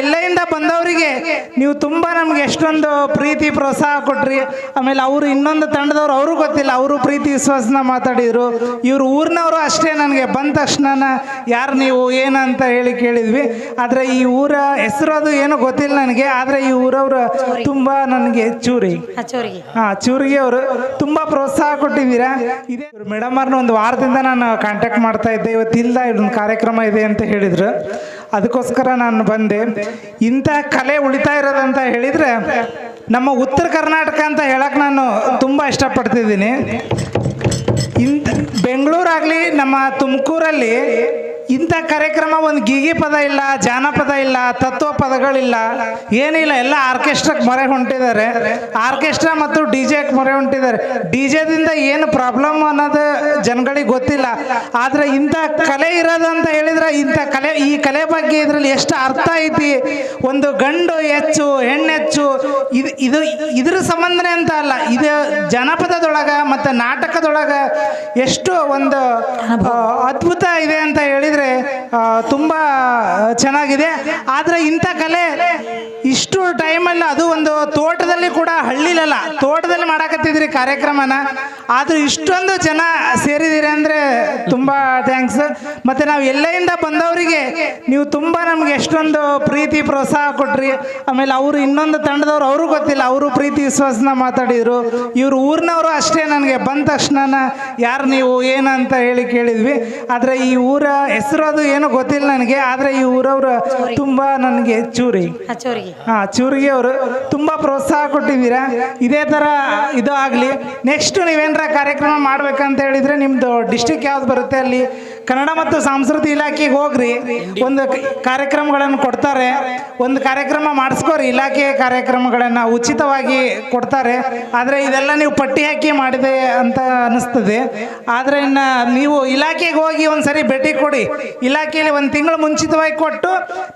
ಎಲ್ಲೆಯಿಂದ ಬಂದವರಿಗೆ ನೀವು ತುಂಬ ನಮ್ಗೆ ಎಷ್ಟೊಂದು ಪ್ರೀತಿ ಪ್ರೋತ್ಸಾಹ ಕೊಟ್ರಿ. ಆಮೇಲೆ ಅವರು ಇನ್ನೊಂದು ತಂಡದವ್ರು ಅವರು ಗೊತ್ತಿಲ್ಲ ಅವರು ಪ್ರೀತಿ ವಿಶ್ವಾಸನ ಮಾತಾಡಿದ್ರು. ಇವರು ಊರಿನವರು ಅಷ್ಟೇ ನನಗೆ ಬಂದ ತಕ್ಷಣ ಯಾರು ನೀವು ಏನಂತ ಹೇಳಿ ಕೇಳಿದ್ವಿ. ಆದರೆ ಈ ಊರ ಹೆಸರು ಅದು ಏನೋ ಗೊತ್ತಿಲ್ಲ ನನಗೆ ಆದರೆ ಈ ಊರವರು ತುಂಬ ನನಗೆ ಚೂರಿ. ಹಾಂ ಚೂರಿಗೆ ಅವರು ತುಂಬ ಪ್ರೋತ್ಸಾಹ ಕೊಟ್ಟಿದ್ದೀರಾ ಇದೇ ಮೇಡಮ್ ಅವ್ರನ್ನ ಒಂದು ವಾರದಿಂದ ನಾನು ಕಾಂಟ್ಯಾಕ್ಟ್ ಮಾಡ್ತಾ ಇದ್ದೆ. ಇವತ್ತಿಲ್ಲ ಇದೊಂದು ಕಾರ್ಯಕ್ರಮ ಇದೆ ಅಂತ ಹೇಳಿದ್ರು. ಅದಕ್ಕೋಸ್ಕರ ನಾನು ಬಂದೆ. ಇಂಥ ಕಲೆ ಉಳಿತಾ ಇರೋದಂತ ಹೇಳಿದರೆ ನಮ್ಮ ಉತ್ತರ ಕರ್ನಾಟಕ ಅಂತ ಹೇಳಕ್ ನಾನು ತುಂಬ ಇಷ್ಟಪಡ್ತಿದ್ದೀನಿ. ಇಂಥ ಬೆಂಗಳೂರಾಗಲಿ, ನಮ್ಮ ತುಮಕೂರಲ್ಲಿ ಇಂಥ ಕಾರ್ಯಕ್ರಮ ಒಂದು ಗೀಗಿ ಪದ ಇಲ್ಲ, ಜಾನಪದ ಇಲ್ಲ, ತತ್ವ ಪದಗಳಿಲ್ಲ, ಏನಿಲ್ಲ, ಎಲ್ಲ ಆರ್ಕೆಸ್ಟ್ರಾಕ್ ಮೊರೆ ಹೊಂಟಿದ್ದಾರೆ. ಆರ್ಕೆಸ್ಟ್ರಾ ಮತ್ತು ಡಿ ಜೆಗೆ ಮೊರೆ ಹೊಂಟಿದ್ದಾರೆ. ಡಿ ಜೆದಿಂದ ಏನು ಪ್ರಾಬ್ಲಮ್ ಅನ್ನೋದು ಜನಗಳಿಗೆ ಗೊತ್ತಿಲ್ಲ. ಆದರೆ ಇಂಥ ಕಲೆ ಇರೋದು ಅಂತ ಹೇಳಿದ್ರೆ ಇಂಥ ಕಲೆ, ಈ ಕಲೆ ಬಗ್ಗೆ ಇದರಲ್ಲಿ ಎಷ್ಟು ಅರ್ಥ ಐತಿ? ಒಂದು ಗಂಡು ಹೆಚ್ಚು ಹೆಣ್ಣೆಚ್ಚು ಇದು ಇದು, ಇದ್ರ ಸಂಬಂಧನೆ ಅಂತ ಅಲ್ಲ. ಇದು ಜನಪದದೊಳಗ ಮತ್ತು ನಾಟಕದೊಳಗ ಎಷ್ಟು ಒಂದು ಅದ್ಭುತ ಇದೆ ಅಂತ ಹೇಳಿದ್ರೆ ತುಂಬಾ ಚೆನ್ನಾಗಿದೆ. ಆದರೆ ಇಂಥ ಕಲೆ ಇಷ್ಟು ಟೈಮಲ್ಲಿ ಅದು ಒಂದು ತೋಟದಲ್ಲಿ ಕೂಡ ಹಳ್ಳಿಲಲ್ಲ, ತೋಟದಲ್ಲಿ ಮಾಡಾಕತ್ತಿದ್ರಿ ಕಾರ್ಯಕ್ರಮನ. ಆದ್ರೂ ಇಷ್ಟೊಂದು ಜನ ಸೇರಿದ್ದೀರಿ ಅಂದ್ರೆ ತುಂಬಾ ಥ್ಯಾಂಕ್ಸ್ ಮತ್ತೆ ನಾವು ಎಲ್ಲೆಯಿಂದ ಬಂದವರಿಗೆ ನೀವು ತುಂಬಾ ನಮ್ಗೆ ಎಷ್ಟೊಂದು ಪ್ರೀತಿ, ಪ್ರೋತ್ಸಾಹ ಕೊಟ್ರಿ. ಆಮೇಲೆ ಅವರು ಇನ್ನೊಂದು ತಂಡದವ್ರು, ಅವರು ಗೊತ್ತಿಲ್ಲ, ಅವರು ಪ್ರೀತಿ, ವಿಶ್ವಾಸನ ಮಾತಾಡಿದ್ರು. ಇವ್ರು ಊರಿನವರು ಅಷ್ಟೇ ನನಗೆ ಬಂದ ತಕ್ಷಣ ಯಾರು ನೀವು ಏನಂತ ಹೇಳಿ ಕೇಳಿದ್ವಿ. ಆದ್ರೆ ಈ ಊರ ಹೆಸರು ಅದು ಏನೋ ಗೊತ್ತಿಲ್ಲ ನನಗೆ ಆದರೆ ಈ ಊರವರು ತುಂಬ ನನಗೆ ಚೂರಿ. ಹಾಂ ಹಾ ಚೂರಿಗೆ ಅವರು ತುಂಬ ಪ್ರೋತ್ಸಾಹ ಕೊಟ್ಟಿದ್ದೀರಾ. ಇದೇ ಥರ ಇದು ಆಗಲಿ. ನೆಕ್ಸ್ಟ್ ನೀವೇನಾರ ಕಾರ್ಯಕ್ರಮ ಮಾಡ್ಬೇಕಂತ ಹೇಳಿದರೆ ನಿಮ್ಮದು ಡಿಸ್ಟಿಕ್ ಯಾವ್ದು ಬರುತ್ತೆ ಅಲ್ಲಿ? ಕನ್ನಡ ಮತ್ತು ಸಂಸ್ಕೃತಿ ಇಲಾಖೆಗೆ ಹೋಗ್ರಿ. ಒಂದು ಕಾರ್ಯಕ್ರಮಗಳನ್ನು ಕೊಡ್ತಾರೆ. ಒಂದು ಕಾರ್ಯಕ್ರಮ ಮಾಡಿಸ್ಕೋರಿ. ಇಲಾಖೆ ಕಾರ್ಯಕ್ರಮಗಳನ್ನು ಉಚಿತವಾಗಿ ಕೊಡ್ತಾರೆ. ಆದರೆ ಇದೆಲ್ಲ ನೀವು ಪಟ್ಟಿ ಹಾಕಿ ಮಾಡಿದೆ ಅಂತ ಅನಿಸ್ತದೆ ಆದರೆ ಇನ್ನು ನೀವು ಇಲಾಖೆಗೆ ಹೋಗಿ ಒಂದ್ಸರಿ ಭೇಟಿ ಕೊಡಿ. ಇಲಾಖೆಯಲ್ಲಿ ಒಂದು ತಿಂಗಳು ಮುಂಚಿತವಾಗಿ ಕೊಟ್ಟು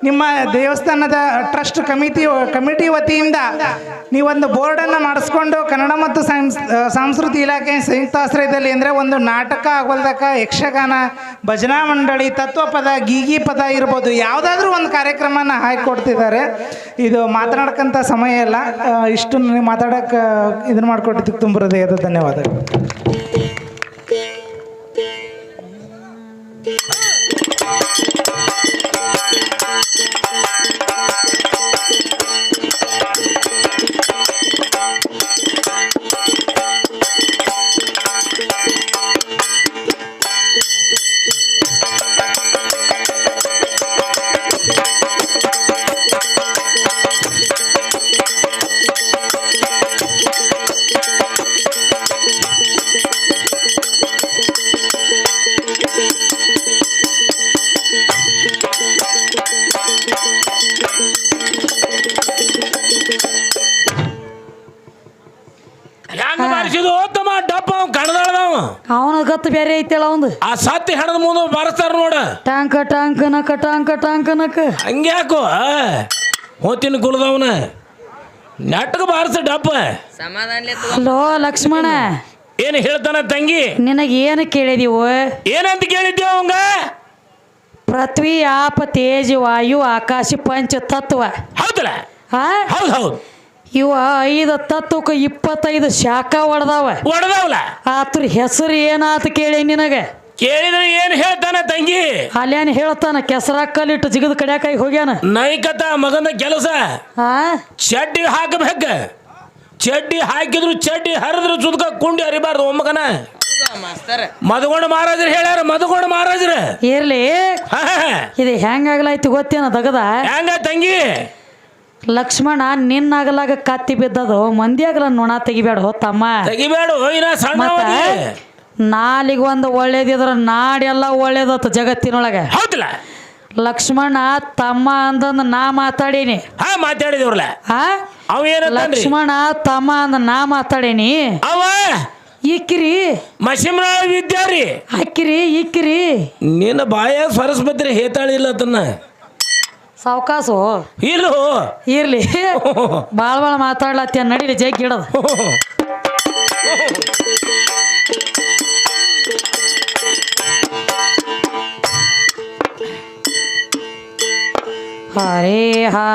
ನಿಮ್ಮ ದೇವಸ್ಥಾನದ ಟ್ರಸ್ಟ್ ಕಮಿಟಿ ಕಮಿಟಿ ವತಿಯಿಂದ ನೀವೊಂದು ಬೋರ್ಡನ್ನು ಮಾಡಿಸ್ಕೊಂಡು ಕನ್ನಡ ಮತ್ತು ಸಾಂಸ್, ಸಾಂಸ್ಕೃತಿ ಇಲಾಖೆ ಸಂಯುಕ್ತಾಶ್ರಯದಲ್ಲಿ ಅಂದರೆ ಒಂದು ನಾಟಕ ಆಗೋಲ್ದಕ್ಕ ಯಕ್ಷಗಾನ ಭಜನಾ ಮಂಡಳಿ ತತ್ವ ಪದ ಗೀಗಿ ಪದ ಇರ್ಬೋದು, ಯಾವುದಾದ್ರೂ ಒಂದು ಕಾರ್ಯಕ್ರಮನ ಹಾಕಿಕೊಡ್ತಿದ್ದಾರೆ ಇದು ಮಾತನಾಡ್ಕಂಥ ಸಮಯ ಇಲ್ಲ. ಇಷ್ಟು ಮಾತಾಡೋಕ್ಕೆ ಇದನ್ನು ಮಾಡಿಕೊಟ್ಟಿದ್ದಕ್ಕೆ ತುಂಬ ಹೃದಯದ ಧನ್ಯವಾದಗಳು. ಬೇರೆ ಐತಲ್ಲ ಒಂದು ಆ ಸತ್ತಿ ಹೆಣದ ಮುಂದೆ ಬಾರಿಸ್ತಾರ ನೋಡ. ಟಾಂಕ ಟಾಂಕ ನಕ ಟಾಂಕ ಟಾಂಕ ನಕ. ಹಂಗ್ಯಾಕೋ? ಹೋತಿನ ಕುಲದವನ. ನೆಟ್ಟಗ ಬಾರಿಸ ಡಪ್ಪ. ಹಲೋ ಲಕ್ಷ್ಮಣ. ಏನು ಹೇಳ್ತಾನ ತಂಗಿ? ನಿನಗೆ ಏನು ಕೇಳಿದೀವು? ಏನಂತ ಕೇಳಿದ್ದೆ ಅವಂಗ? ಪೃಥ್ವಿ ಆಪ ತೇಜ ವಾಯು ಆಕಾಶ ಪಂಚ ತತ್ವ. ಹೌದಲ್ಲ? ಹಾ ಹೌದು ಹೌದು. ಇವ ಐದು ತತ್ತುಕ ಇಪ್ಪತ್ತೈದು ಶಾಖ ಹೊಡೆದಾವ ಒಡದವಲ್ಲ ಆತ್ರ ಹೆಸರು ಏನಾತ ಕೇಳಿ ನಿನಗೆ? ಕೇಳಿದ್ರೆ ಏನು ಹೇಳ್ತಾನ ತಂಗಿ? ಅಲ್ಲೇನ್ ಹೇಳ್ತಾನ? ಕೆಸರಾಕಲ್ಲಿಟ್ಟು ಜಿಗದ ಕಡ್ಯಾಕಾಯಿ ಹೋಗ್ಯಾನ? ನೈಕತ ಮಗನ ಕೆಲಸ. ಆ? ಚಡ್ಡಿ ಹಾಕಬೇಕ. ಚಡ್ಡಿ ಹಾಕಿದ್ರು ಚಡ್ಡಿ ಹರಿದ್ರು ಸುದ್ಕ ಕುಂಡಿ ಹರಿಬಾರ್ದು ಒಮ್ಮಗನ. ಮದಗೊಂಡ ಮಹಾರಾಜರು ಹೇಳ್ಯಾರ ಮದಗೊಂಡ ಮಹಾರಾಜರು. ಇರ್ಲಿ. ಇದು ಹೆಂಗಾಗ್ಲಾಯ್ತು ಗೊತ್ತೇನ ದಗದ? ಹೆಂಗ ತಂಗಿ? ಲಕ್ಷ್ಮಣ ನಿನ್ನಾಗಲಾಗ ಕತ್ತಿ ಬಿದ್ದದು ಮಂದಿಯಾಗಲ ನೊಣ ತೆಗಿಬೇಡ ತಮ್ಮ ತೆಗಿಬೇಡು. ನಾಲಿಗೆ ಒಂದು ಒಳ್ಳೇದಿದ್ರ ನಾಡೆಲ್ಲ ಒಳ್ಳೇದತ್ತ ಜಗತ್ತಿನೊಳಗೆ. ಹೌದಲ್ಲ ಲಕ್ಷ್ಮಣ ತಮ್ಮ ಅಂದಂದು ನಾ ಮಾತಾಡೀನಿ. ಮಾತಾಡಿದವ್ರಲ್ಲ. ಲಕ್ಷ್ಮಣ ತಮ್ಮ ಅಂದ ನಾ ಮಾತಾಡೀನಿ. ಅವ? ಇಕ್ಕಿರಿ. ಮಶಿಮನಾಳ ವಿದ್ಯಾರಿ ಅಕ್ಕಿರಿ ಇಕ್ಕಿರಿ. ನಿನ್ನ ಬಾಯ ಸರಸ್ವತಿ ಹೇತಾಳಿಲ್ಲ ತನ್ನ ಸಾವಕಾಸು. ಇಲ್ಲೋ. ಇರ್ಲಿ. ಬಾಳ ಬಾಳ ಮಾತಾಡ್ಲತ್ಯ ನಡೀಲಿ ಜಗ್ಗಿ ಇಡದ ಹರೇ ಹಾ.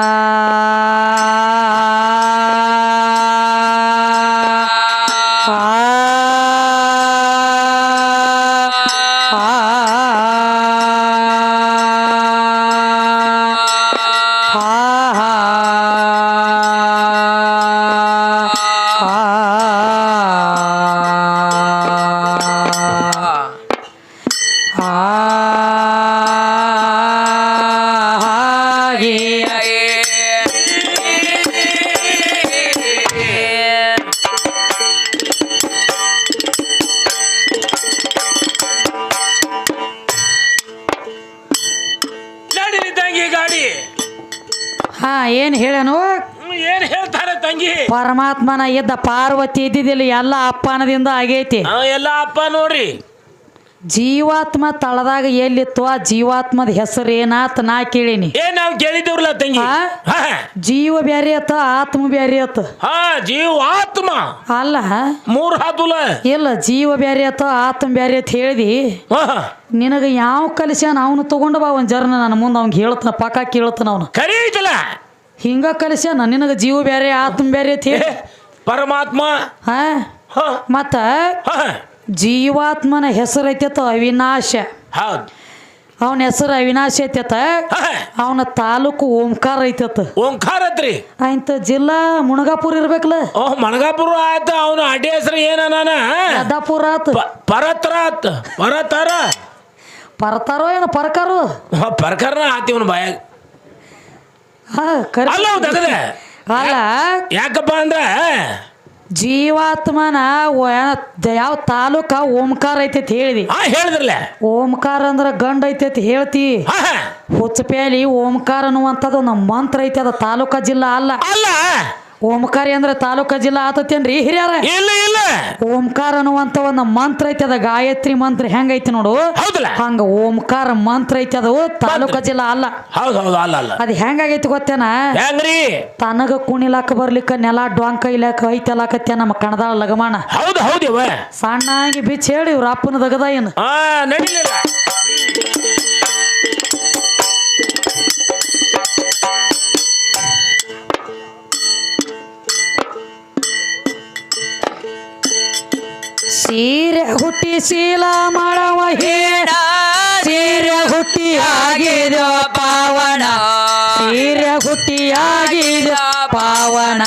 ಪರಮಾತ್ಮನ ಇದ್ದ ಪಾರ್ವತಿ ಇದ್ದಿದ್ದಿಲ್ಲ ಎಲ್ಲ ಅಪ್ಪನದಿಂದ ಆಗೈತಿ. ಎಲ್ಲ ಅಪ್ಪ ನೋಡ್ರಿ. ಜೀವಾತ್ಮ ತಳದಾಗ ಎಲ್ಲಿತ್ತು? ಆ ಜೀವಾತ್ಮದ ಹೆಸರು ಏನಾತ ನಾ ಕೇಳಿನಿ. ಏ ನಾವ್ ಕೇಳಿದ್ದೇವ್ರಲ್ಲ ತಂಗಿ. ಆ? ಹಾ. ಜೀವ ಬ್ಯಾರಿ ಆತ ಆತ್ಮ ಬ್ಯಾರಿ ಆತ. ಜೀವಾತ್ಮ. ಜೀವ ಆತ್ಮ ಅಲ್ಲ? ಮೂರ್ ಹಾತುಲ. ಇಲ್ಲ ಜೀವ ಬ್ಯಾರಿ ಆತ ಆತ್ಮ ಬ್ಯಾರಿ ಅಂತ ಹೇಳ್ದಿ. ಹಾ. ನಿನಗೆ ಯಾವ ಕಲಿಸ್ಯಾನ ಅವನು ತಗೊಂಡ ಬಾ ಒಂದ್ ಜರ್ನ ನನ್ನ ಮುಂದೆ ಅವ್ನಿಗೆ ಹೇಳ್ತಾನ ಪಕ್ಕ ಕೇಳ್ತಾನ ಅವನು. ಐತಲ್ಲ ಹಿಂಗ ಕಲಿಸ್ಯಾನ ನಿನಗೆ ಜೀವ ಬೇರೆ ಆತ್ಮ ಬೇರೆ ಅಂತ ಹೇಳಿ. ಪರಮಾತ್ಮ. ಹಾ? ಹಾ. ಮತ್ತ ಹಾ. ಜೀವಾತ್ಮನ ಹೆಸರು ಐತತ ಅವಿನಾಶ. ಹೌದ್. ಅವನ ಹೆಸರು ಅವಿನಾಶ ಐತತ ಹಾ. ಅವನ ತಾಲೂಕು ಓಂಕಾರ ಐತತ. ಓಂಕಾರ ಐತ್ರಿ. ಆಯ್ತ ಜಿಲ್ಲಾ ಮುಣಗಾಪುರ ಇರ್ಬೇಕಲ್ಲ? ಓ ಮಣಗಾಪುರ ಆಯ್ತ ಅವನು ಅಡ್ಡಿ ಹೆಸರು ಏನ ನಾನ ಯದ್ದಾಪುರ ಆತ. ಪರತ್ರ ಆತ್ ಪರತರ. ಪರ್ತಾರೋ ಏನು ಪರ್ಕಾರು? ಪರಕರ್ನ ಆತಿ ಇವನು ಬಾಯಾಗ. ಅಲ್ಲ ಅವ್ ತಗದೆ ಅಲ್ಲ ಯಾಕಪ್ಪ ಅಂದ್ರ? ಜೀವಾತ್ಮನ ಯಾವ ತಾಲೂಕ ಓಂಕಾರ ಐತೈತಿ ಹೇಳಿದಿ. ಹೇಳಿದ್ರಲ್ಲೇ. ಓಂಕಾರ ಅಂದ್ರ ಗಂಡ ಐತೈತಿ ಹೇಳ್ತಿ. ಹುಚ್ಚಪೇಲಿ ಓಂಕಾರ ಅನ್ನುವಂಥದ್ದು ನಮ್ಮ ಮಂತ್ರ ಐತಿ ಅದ ತಾಲೂಕ ಜಿಲ್ಲಾ ಅಲ್ಲ. ಅಲ್ಲ. ಓಂಕಾರಿ ಅಂದ್ರೆ ತಾಲೂಕಾ ಜಿಲ್ಲಾ ಆತತ್ತೇನ್ರಿ? ಹಿರಿಯರ? ಇಲ್ಲ ಇಲ್ಲ. ಓಂಕಾರ ಅನ್ನುವಂತ ಒಂದು ಮಂತ್ರ ಐತಿ ಅದ ಗಾಯತ್ರಿ ಮಂತ್ರ ಹೆಂಗೈತಿ ನೋಡು? ಹೌದಲ್ಲ? ಹಂಗ ಓಂಕಾರ ಮಂತ್ರ ಐತಿ ಅದು ತಾಲೂಕಾ ಜಿಲ್ಲಾ ಅಲ್ಲ. ಹೌದು ಹೌದು ಅಲ್ಲ ಅಲ್ಲ. ಅದು ಹೆಂಗಾಗೈತಿ ಗೊತ್ತೇನ? ಹೆಂಗ್ರಿ? ತನಗ ಕುಣಿಲಾಕ ಬರ್ಲಿಕ್ಕ ನೆಲ ಡೊಂಕ ಇಲಾಕ ಐತಲಾಕತ್ಯ ನಮ್ಮ ಕಣದಾಳ ಲಗಮಾನ ಹೌದು ಹೌದಿವ ಸಣ್ಣಾಗಿ ಬಿಚ್ಚ ಹೇಳಿ ಇವ್ರ ಅಪ್ಪನ ದಗದ ಏನು? ನಡಿಲಿಲ್ಲ. ಹುಟ್ಟಿ ಶೀಲ ಮಾಡವ ಹೇಳ. ಸೀರ ಹುಟ್ಟಿ ಆಗಿದ ಪಾವನ. ಸೀರ ಹುಟ್ಟಿ ಆಗಿದ ಪಾವನ.